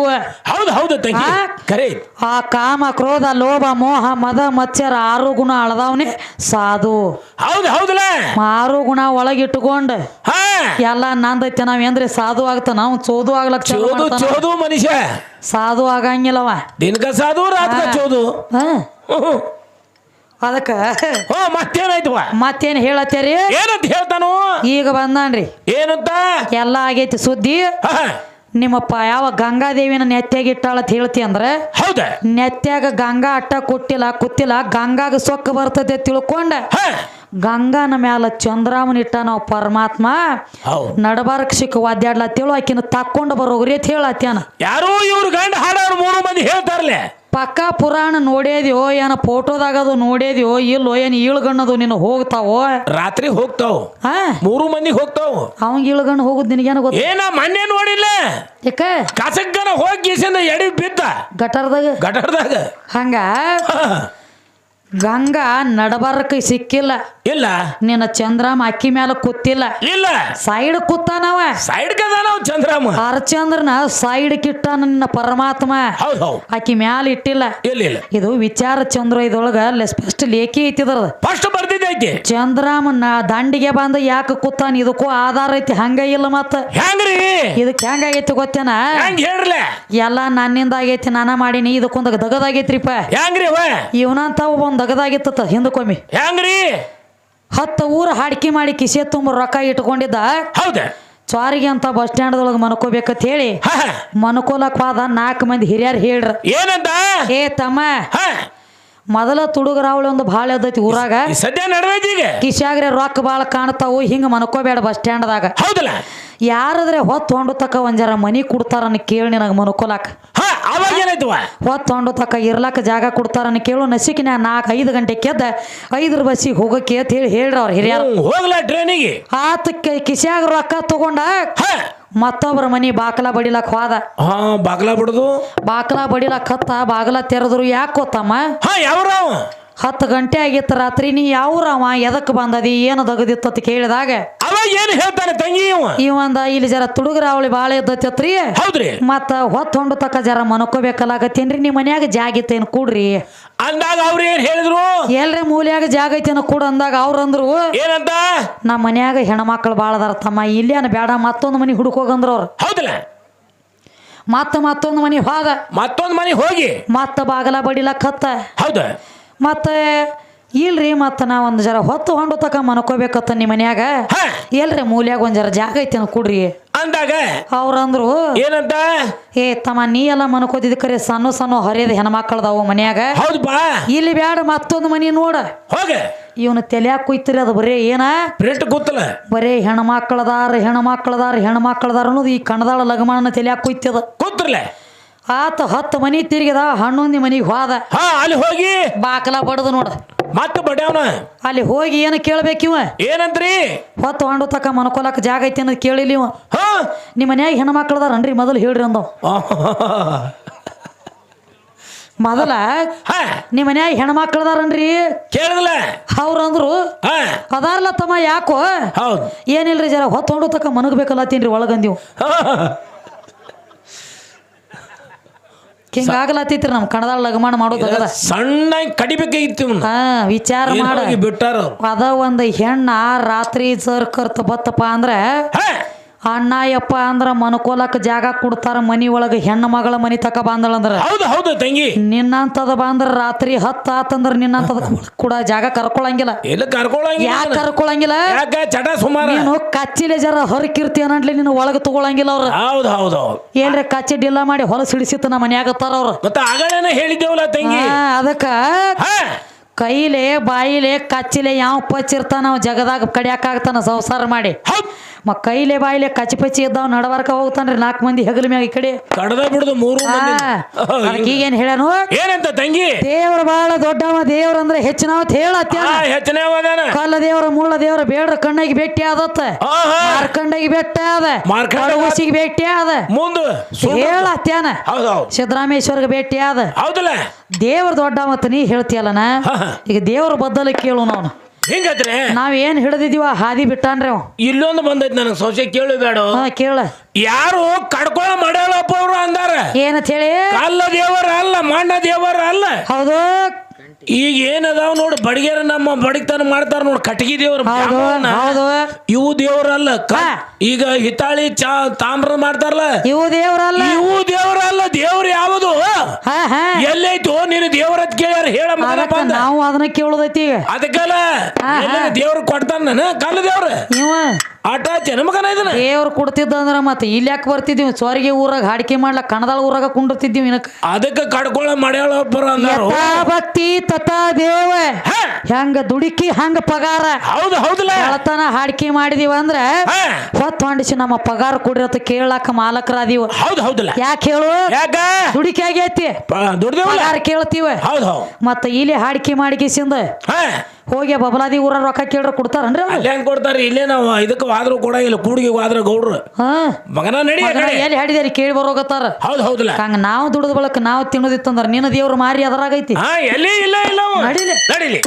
ಹೌದು ಹೌದು ತಂಗಿ. ಆ? ಆ ಕಾಮ ಕ್ರೋಧ ಲೋಭ ಮೋಹ ಮದ ಮತ್ಸರ ಆರು ಗುಣ ಅಳದವನೇ ಸಾಧು. ಹೌದು ಹೌದಲ್ಲ ಆರು ಗುಣ ಒಳಗಿಟ್ಟುಕೊಂಡು ಎಲ್ಲ ನಂದೈತೆ ನಾವ್ ಏನ್ರಿ ಸಾಧು ಆಗ್ತ ನಾವು ಚೋದು ಆಗ್ಲಕ್ ಚೋದು ಚೋದು ಮನುಷ್ಯ. ಸಾಧು ಆಗಂಗಿಲ್ಲವ. ದಿನಕ ಸಾಧು ರಾತ್ರಿ ಚೋದು. ಹ? ಅದಕ್ಕ ಹೋ ಮತ್ತೇನಾಯ್ತವ ಮತ್ತೇನ್ ಹೇಳತ್ತೇರಿ? ಏನಂತ ಹೇಳ್ತಾನು? ಈಗ ಬಂದಾನ್ರಿ. ಏನಂತ? ಎಲ್ಲ ಆಗೈತಿ ಸುದ್ದಿ. ನಿಮ್ಮಪ್ಪ ಯಾವ ಗಂಗಾದೇವಿನ ನೆತ್ಯಾಗ ಅಂತ ಹೇಳ್ತಿ ಅಂದ್ರೆ ಹೌದ? ನೆತ್ಯಾಗ ಗಂಗಾ ಅಟ್ಟ ಕೊಟ್ಟಿಲ್ಲ ಕುತ್ತಿಲ್ಲ ಗಂಗಾಗ ಸೊಕ್ಕ ಬರ್ತದೆ ತಿಳ್ಕೊಂಡ. ಗಂಗಾನ ಮ್ಯಾಲ ಚಂದ್ರಾಮನ್ ಇಟ್ಟ ನಾವು ಪರಮಾತ್ಮ. ನಡಬಾರಕ್ ಸಿಕ್ಕ ಒದ್ದಾಡ್ಲತ್ತೇಳು ಆಕಿನ ತಕ್ಕೊಂಡು ಬರೋಗ್ರಿ ಅಂತ ಹೇಳತ್ತೇನ ಯಾರೋ ಇವ್ರು ಗಂಡ ಹಾಡೋರು ಮೂರು ಮಂದಿ ಹೇಳ್ತಾರಲೆ ಪಕ್ಕ ಪುರಾಣ ನೋಡೇದ್ಯೋ ಏನ ಫೋಟೋದಾಗದು ನೋಡೇದ್ಯೋ ಇಲ್ಲೋ ಏನ್ ಇಳ್ಗಣ್ಣದು ನಿನ್ನ ಹೋಗ್ತಾವೋ? ರಾತ್ರಿ ಹೋಗ್ತಾವ. ಆ ಮೂರು ಮಂದಿ ಹೋಗ್ತಾವ. ಅವಂಗ ಇಳ್ಗಣ್ಣ ಹೋಗುದ್ ನಿನಗೇನು ಗೊತ್ತ? ಏನ ಮೊನ್ನೆ ನೋಡಿಲ್ಲ. ಯಾಕ? ಕಸಕ್ಕನ ಹೋಗಿ ಎಡಿ ಬಿದ್ದ. ಗಟರ್ದಾಗ? ಗಟರ್ದಾಗ. ಹಂಗ? ಗಂಗಾ ನಡಬರ್ಕ ಸಿಕ್ಕಿಲ್ಲ. ಇಲ್ಲ. ನಿನ್ನ ಚಂದ್ರಾಮ ಅಕ್ಕಿ ಮ್ಯಾಲ ಕೂತಿಲ್ಲ. ಇಲ್ಲ. ಸೈಡ್ ಕೂತಾನವ ಸೈಡ್ ಕದ ನಾವು ಚಂದ್ರಮ್ಮ ಹರಚಂದ್ರನ ಸೈಡ್ ಕಿಟ್ಟಾನ ನಿನ್ನ ಪರಮಾತ್ಮ. ಅಕ್ಕಿ ಮ್ಯಾಲ ಇಟ್ಟಿಲ್ಲ. ಇಲ್ಲ ಇಲ್ಲ. ಇದು ವಿಚಾರ ಚಂದ್ರ ಇದೊಳಗ ಫಸ್ಟ್ ಲೇಖಿ ಐತಿದ್ರದ ಫಸ್ಟ್ ಬರ್ದಿದ್ದೈತಿ ನಾ ದಂಡಿಗೆ ಬಂದ ಯಾಕೆ ಕೂತಾನ? ಇದಕ್ಕೂ ಆಧಾರ ಐತಿ ಹಂಗ ಇಲ್ಲ ಮತ್ತ. ಹೆಂಗ್ರಿ? ಇದಕ್ಕೆ ಹೆಂಗಾಗೈತಿ ಗೊತ್ತೇನ? ಹೆಂಗ್ ಹೇಳ್ರಲೆ? ಎಲ್ಲ ನನ್ನಿಂದ ಆಗೈತಿ ನಾನ ಮಾಡೀನಿ ಇದಕ್ಕೊಂದ ದಗದಾಗೈತ್ರಿಪ್ಪ. ಹೆಂಗ್ರಿ ಅವ? ಇವನಂತ ಒಂದ್ ದಗದಾಗಿತ್ತ ಹಿಂದಕೊಮ್ಮಿ ಹೆಂಗ್ರಿ? ಹತ್ತು ಊರ ಹಾಡ್ಕಿ ಮಾಡಿ ಕಿಸೆ ತುಂಬ ರೊಕ್ಕ ಇಟ್ಕೊಂಡಿದ್ದ? ಹೌದ. ಚಾರಿಗೆ ಅಂತ ಬಸ್ ಸ್ಟ್ಯಾಂಡ್ದೊಳಗೆ ಮನ್ಕೋಬೇಕಂತ ಹೇಳಿ. ಮನ್ಕೋಲಕ್ ಹೋದ ನಾಲ್ಕು ಮಂದಿ ಹಿರಿಯರ್ ಹೇಳ್ರ. ಏನಂತ? ಏ ತಮ್ಮ ಮೊದಲ ತುಡುಗರಾವಳಿ ಒಂದು ಭಾಳ ಎದ್ದೈತಿ ಊರಾಗ. ಈ ಸದ್ಯ ನಡ್ದೈತಿ ಈಗ. ಕಿಶಾಗ್ರೆ ರೊಕ್ಕ ಭಾಳ ಕಾಣ್ತಾವು ಹಿಂಗ ಮನ್ಕೋಬೇಡ ಬಸ್ ಸ್ಟ್ಯಾಂಡ್ದಾಗ. ಹೌದಲ್ಲ? ಯಾರಾದ್ರೆ ಹೊತ್ತು ಹೊಂಡು ತಕ್ಕ ಒಂದ್ ಜರ ಮನಿ ಕೊಡ್ತಾರನ್ನ ಕೇಳಿ ನನಗೆ ಮನುಕೊಲಾಕ. ಹಾ ಅವಾಗ ಏನಾಯ್ತವ? ಹೊತ್ತು ಹೊಂಡು ತಕ ಇರ್ಲಾಕ ಜಾಗ ಕೊಡ್ತಾರನ್ನ ಕೇಳು ನಸಿಕಿನ ನಾಲ್ಕು ಐದು ಗಂಟೆ ಕೆದ್ದ ಐದ್ರ ಬಸ್ಸಿಗೆ ಹೋಗಕ್ಕೆ ಅಂತ ಹೇಳಿ ಹೇಳ್ರಿ ಅವ್ರ ಹಿರಿಯರು. ಹ್ಮ್, ಹೋಗ್ಲಾ ಟ್ರೈನಿಗೆ ಆತ ಕ- ಕಿಸ್ಯಾಗ ರೊಕ್ಕ ತಗೊಂಡ ಹಾ. ಮತ್ತೊಬ್ಬರ ಮನಿ ಬಾಕಲ ಬಡಿಲಕ್ ಹೋದ. ಹಾ ಬಾಗ್ಲ ಬಿಡುದು? ಬಾಕಲ ಬಡಿಲಕ್ ಹತ್ತ ಬಾಗಲ ತೆರೆದ್ರು ಯಾಕೆ ಗೊತ್ತಮ್ಮ? ಹಾ ಹತ್ತು ಗಂಟೆ ಆಗಿತ್ತು ರಾತ್ರಿ ನೀ ಯಾವ್ರವ ಎದಕ್ಕೆ ಬಂದದಿ? ಏನು ದಗದಿತ್ತು ಅಂತ ಕೇಳಿದಾಗ? ಏನ್ ಹೇಳ್ತಾನೆ ತಂಗಿ ಇವ? ಇವಂದ ಇಲ್ಲಿ ಜರ ತುಡುಗರ ಅವಳಿ ಭಾಳ ಇದ್ದತ್ರಿ ಹೌದ್ರಿ. ಮತ್ತ ಹೊತ್ತು ಹೊಂಡು ತಕ ಜರ ಮನ್ಕೋಬೇಕಲ್ಲಾಗತ್ತೇನ್ರಿ ನಿಮ್ಮ ಮನ್ಯಾಗ ಜಾಗ ಇತ್ತೇನು ಕೂಡ್ರಿ. ಅಂದಾಗ ಅವ್ರು ಏನ್ ಹೇಳಿದ್ರು? ಎಲ್ರಿ ಮೂಲ್ಯಾಗ ಜಾಗ ಐತೇನು ಕೂಡ ಅಂದಾಗ ಅವ್ರು ಅಂದ್ರು. ಏನಂತ? ನಮ್ಮ ಮನ್ಯಾಗ ಹೆಣ್ಮಕ್ಳು ಭಾಳ ಅದಾರ ತಮ್ಮ ಇಲ್ಲೇನ ಬೇಡ ಮತ್ತೊಂದು ಮನಿ ಹುಡುಕೋಗಂದ್ರ ಅವ್ರು. ಹೌದಲ್ಲ. ಮತ್ತ ಮತ್ತೊಂದು ಮನಿ ಹೋದ ಮತ್ತೊಂದು ಮನಿ ಹೋಗಿ. ಮತ್ತ ಬಾಗಲ ಬಡಿಲಕ್ಕ ಹತ್ತ ಹೌದ. ಮತ್ತೆ ಇಲ್ರಿ ಮತ್ತ ನಾ ಒಂದು ಜರ ಹೊತ್ತು ಹೊಂಡು ತಕ ಮನ್ಕೋಬೇಕತ್ತ ನಿಮ್ಮ ಮನ್ಯಾಗ. ಎಲ್ರಿ ಮೂಲ್ಯಾಗ ಒಂದ್ ಜರ ಜಾಗ ಐತೇನು ಕೊಡ್ರಿ. ಅಂದಾಗ? ಅವ್ರಂದ್ರು ಏನಂತ? ಏ ತಮ್ಮ ನೀ ಎಲ್ಲ ಮನ್ಕೋತಿದ್ ಕರೆ ಸಣ್ಣ ಸಣ್ಣ ಹರಿಯದ ಹೆಣ್ಮಕ್ಳದಾವು ಮನ್ಯಾಗ. ಹೌದು ಬಾ. ಇಲ್ಲಿ ಬ್ಯಾಡ ಮತ್ತೊಂದು ಮನಿ ನೋಡ. ಹೋಗ. ಇವನು ತಲ್ಯಾಗ ಕುಯ್ತಿರಿ ಅದು ಬರೇ ಏನ? ಪ್ರಿಂಟ್ ಗೊತ್ತಲ್ಲ ಬರೇ ಹೆಣ್ಮಕ್ಳದಾರ ಹೆಣ್ಮಕ್ಳದಾರ ಹೆಣ್ಮಕ್ಳದಾರ ಅನ್ನೋದು ಈ ಕಣದಾಳ ಲಗಮಾನ ತಲ್ಯಾಗ ಕುಯ್ತದ. ಕೂತ್ರಲೆ. ಆತ ಹತ್ತು ಮನಿ ತಿರುಗಿದ ಹನ್ನೊಂದು ಮನಿಗೆ ಹೋದ. ಹಾ ಅಲ್ಲಿ ಹೋಗಿ. ಬಾಕಲ ಬಡದು ನೋಡ. ಮತ್ತೆ ಬಡ್ಯಾವನ? ಅಲ್ಲಿ ಹೋಗಿ ಏನು ಕೇಳ್ಬೇಕಿವ ಏನಂತ್ರಿ? ಹೊತ್ತು ಹೊಂಡು ತಕ ಮನ್ಕೊಲಕ್ ಜಾಗ ಐತಿ ಅನ್ನೋದು ಕೇಳಿಲ್ಲ ಇವ. ಹಾ? ನಿಮ್ಮ ಮನ್ಯಾಗ ಹೆಣ್ಮಕ್ಳದಾರನ್ರಿ ಮೊದಲು ಹೇಳ್ರಿ ಅಂದವ್. ಮೊದಲ ಹಾ. ನಿಮ್ಮ ಮನ್ಯಾಗ ಹೆಣ್ಮಕ್ಳದಾರನ್ರಿ ಕೇಳಿದಲ್ಲ? ಅವ್ರಂದ್ರು ಹಾ. ಅದಾರಲ್ಲ ತಮ್ಮ ಯಾಕೋ? ಹೌದು. ಏನಿಲ್ರಿ ಜರ ಹೊತ್ತು ಹೊಂಡು ತಕ ಮನಗಬೇಕಲ್ಲತ್ತೀನ್ರಿ ಒಳಗಂದಿವು. ಹಿಂಗಾಗಲತ್ತೈತ್ರಿ ನಮ್ಮ ಕಣದಾಳ ಲಗಮಾನ ಮಾಡೋದಾಗದ ಸಣ್ಣ ಕಡಿಬೇಕಾಗಿತ್ತು ಇವ್ನ. ಹಾ ವಿಚಾರ ಏನ್ ಮಾಡ ಹೋಗಿ ಬಿಟ್ಟಾರ ಅವ್ರು. ಅದ ಒಂದು ಹೆಣ್ಣ ರಾತ್ರಿ ಸರ್ಕರ್ತ ಬತ್ತಪ್ಪ ಅಂದ್ರೆ ಅಣ್ಣ ಯಪ್ಪ ಅಂದ್ರ ಮನ್ಕೋಲಕ್ ಜಾಗ ಕೊಡ್ತಾರ ಮನಿ ಒಳಗ ಹೆಣ್ಣು ಮಗಳ ಮನಿ ತಕ ಬಂದಳಂದ್ರ ಹೌದು ಹೌದು ತಂಗಿ. ನಿನ್ನಂತದ ಬಂದ್ರ ರಾತ್ರಿ ಹತ್ತ ಆತಂದ್ರ ನಿನ್ನಂತದ ಕೂಡ ಜಾಗ ಕರ್ಕೊಳಂಗಿಲ್ಲ. ಎಲ್ಲ ಕರ್ಕೊಳಂಗಿಲ್ಲ ಯಾಕೆ ಕರ್ಕೊಳಂಗಿಲ್ಲ? ಯಾಕ ಚಟ ಸುಮಾರ? ನೀನು ಕಚ್ಚಿಲೆ ಜರ ಹೊರಕಿರ್ತಿ ಅನ್ನಲಿ ನಿನ್ನ ಒಳಗ ತಗೊಳಂಗಿಲ್ಲ ಅವ್ರ. ಹೌದು ಹೌದು. ಹೌದು ಏನ್ರಿ ಕಚ್ಚಿ ಡಿಲ್ಲ ಮಾಡಿ ಹೊಲಸ್ ಹಿಡಿಸಿತ್ತು ನಮ್ಮ ಮನ್ಯಾಗತ್ತಾರ ಅವ್ರ. ಮತ್ತೆ ಆಗಳೇನ ಹೇಳಿದ್ದೇವಲ್ಲ ತಂಗಿ? ಅದಕ್ಕ ಹಾ. ಕೈಲೆ ಬಾಯಿಲೆ ಕಚ್ಚಿಲೆ ಯಾವ ಪಚ್ಚಿರ್ತಾನ ಅವ ಜಗದಾಗ ಕಡಿಯಾಕಾಗ್ತಾನ ಸಂಸಾರ ಮಾಡಿ. ಹೌದ್. ಮ ಕೈಲೆ ಬಾಯಿಲೆ ಕಚ್ಚಿ ಪಚ್ಚಿ ಇದ್ದಾವ ನಡವರ್ಕ ಹೋಗ್ತಾನ್ರಿ ನಾಲ್ಕು ಮಂದಿ ಹೆಗಲ ಮ್ಯಾಗ ಈ ಕಡೆ. ಕಡದ ಬಿಡುದು ಮೂರು ಮಂದಿ ಅದಕ್ಕೆ ಈಗೇನ್ ಹೇಳ್ಯಾನು? ಏನಂತ ತಂಗಿ? ದೇವ್ರ ಬಾಳ ದೊಡ್ಡವ ದೇವ್ರ ಅಂದ್ರೆ ನಾವು ಹೇಳ ಹೆಚ್ಚನೆ ಕಲ್ಲ ದೇವ್ರ ಮುಳ್ಳ ದೇವ್ರ ಬೇಡ್ರ ಕಣ್ಣಾಗಿ ಭೇಟಿ ಆದತ್ತ. ಹಾ ಹಾ ಮಾರ್ಕಂಡಿಗೆ ಬೆಟ್ಟ ಅದ ಮಾರ್ಕಂಡ ಕಡಗುಸಿಗೆ ಭೇಟಿ ಆದ. ಮುಂದ ಹೇಳ ಅತ್ಯಾನ ಸಿದ್ದರಾಮೇಶ್ವರ್ಗೆ ಭೇಟಿ ಆದ. ಹೌದಲ್ಲ? ದೇವ್ರ ದೊಡ್ಡ ಮತ್ತ ನೀ ಹೇಳ್ತೀಯಲ್ಲನ. ಈಗ ದೇವ್ರ ಬದ್ದಲ ಕೇಳು ನಾವು ಹಿಂಗತ್ರೆ ನಾವ್ ಏನ್ ಹಿಡಿದಿದೀವ ಹಾದಿ ಬಿಟ್ಟಾನ್ರಿ ಅವ. ಇಲ್ಲೊಂದು ಬಂದೈತಿ ನನಗೆ ಸೊಸೆ ಕೇಳು ಬೇಡ. ಹಾ ಕೇಳ. ಯಾರು ಕಡ್ಕೊಳ ಮಾಡ್ಯಾಳಪ್ಪ ಅವ್ರು ಅಂದಾರ? ಏನಂತ ಹೇಳಿ? ಅಲ್ಲ ದೇವರ ಅಲ್ಲ ಮಣ್ಣ ದೇವರ ಅಲ್ಲ ಹೌದು ಈಗ ಏನದಾವ್ ನೋಡು ಬಡಿಗೆರ ನಮ್ಮ ಬಡಿತನ ಮಾಡ್ತಾರ ನೋಡು ಕಟಗಿ ದೇವ್ರ ಹೌದು ಇವು ದೇವ್ರಲ್ಲ. ಕ- ಈಗ ಹಿತಾಳಿ ಚಾ ತಾಮ್ರ ಮಾಡ್ತಾರಲ್ಲ. ಇವು ದೇವ್ರಲ್ಲ. ಇವು ದೇವ್ರಲ್ಲ ದೇವ್ರ ಯಾವುದು? ಹಾ ಹಾ. ಎಲ್ಲೈತು ನೀನು ದೇವ್ರ ಕೇಳ್ಯಾರ ಹೇಳ ಮಗನ ಅದಕ್ಕ ಬಂದ ನಾವು ಅದನ್ನ ಕೇಳುದೈತಿ ಅದಕ್ಕಲ್ಲ. ದೇವ್ರ ಕೊಡ್ತಾನ ನಾನು? ಕಲ್ಲ ದೇವ್ರ. ಇವ ಆಟ ಜನ ಮಗನ ಇದನ್ನ ದೇವ್ರು ಕೊಡ್ತಿದ್ದ ಅಂದ್ರ ಮತ್ತೆ ಇಲ್ಲಿ ಯಾಕೆ ಬರ್ತಿದ್ವಿ? ಸ್ವರ್ಗೆ ಊರಾಗ ಹಾಡಿಕೆ ಮಾಡ್ಲಕ್ ಕಣದಾಳ ಊರಾಗ ಕುಂಡಿರ್ತಿದ್ವಿ ಇನಕ್. ಅದಕ್ಕೆ ಕಡ್ಕೊಳ ಮಾಡ್ಯಾಳಪ್ಪರ ತತಾ ಯಥಾ ಭಕ್ತಿ ತಥಾ ದೇವ. ಹಾ, ಹೆಂಗ ದುಡುಕಿ ಹಂಗ ಪಗಾರ. ಹೌದು ಹೌದಲ್ಲ ಹಾಡಿಕೆ ಮಾಡಿದೀವ ಅಂದ್ರ ಹಾ, ಹೊತ್ತು ಹೊಂಡಿಸಿ ನಮ್ಮ ಪಗಾರ ಕೊಡಿರತ್ತ ಕೇಳಾಕ ಮಾಲಕರಾದೀವ. ಹೌದು ಹೌದಲ್ಲ ಯಾಕೆ ಹೇಳು? ಯಾಕ? ದುಡಿಕೆ ಆಗೈತಿ. ದುಡ್ದೇವಲ್ಲ? ಪಗಾರ ಕೇಳ್ತೀವ. ಹೌದು ಹೌದು. ಮತ್ತ ಇಲ್ಲಿ ಹಾಡಿಕೆ ಮಾಡಿಕೆಸಿಂದ ಹಾ! ಹೋಗಿ ಬಬಲಾದಿ ಊರ ರೊಕ್ಕ ಕೇಳ್ರ ಕೊಡ್ತಾರನ್ರಿ ಅವ್ರು? ಅಲ್ಲೇ ಹೆಂಗ್ ಕೊಡ್ತಾರೆ ಇಲ್ಲೇ ನಾವು ಇದಕ್ಕೆ ವಾದ್ರು ಇಲ್ಲ ಕೂಡಿಗೆ ಆದ್ರೆ ಗೌಡ್ರು ಹಾ ಮಗನ ನಡಿ ಆ ಕಡೆ. ಎಲ್ಲಿ ಹಾಡಿದಾರಿ ಕೇಳಿ ಬರೋಗತ್ತಾರ ಹೌದು ಹೌದಲ್ಲ ಹಂಗ ನಾವು ದುಡಿದ ಬಳಕ ನಾವು ತಿನ್ನೋದಿತ್ತಂದ್ರ ನಿನ್ನ ದೇವ್ರ ಮಾರಿ ಅದರಾಗೈತಿ ಹಾ ಎಲ್ಲಿ ಇಲ್ಲ ಇಲ್ಲ ಅವ. ನಡಿಲೆ. ನಡಿಲಿ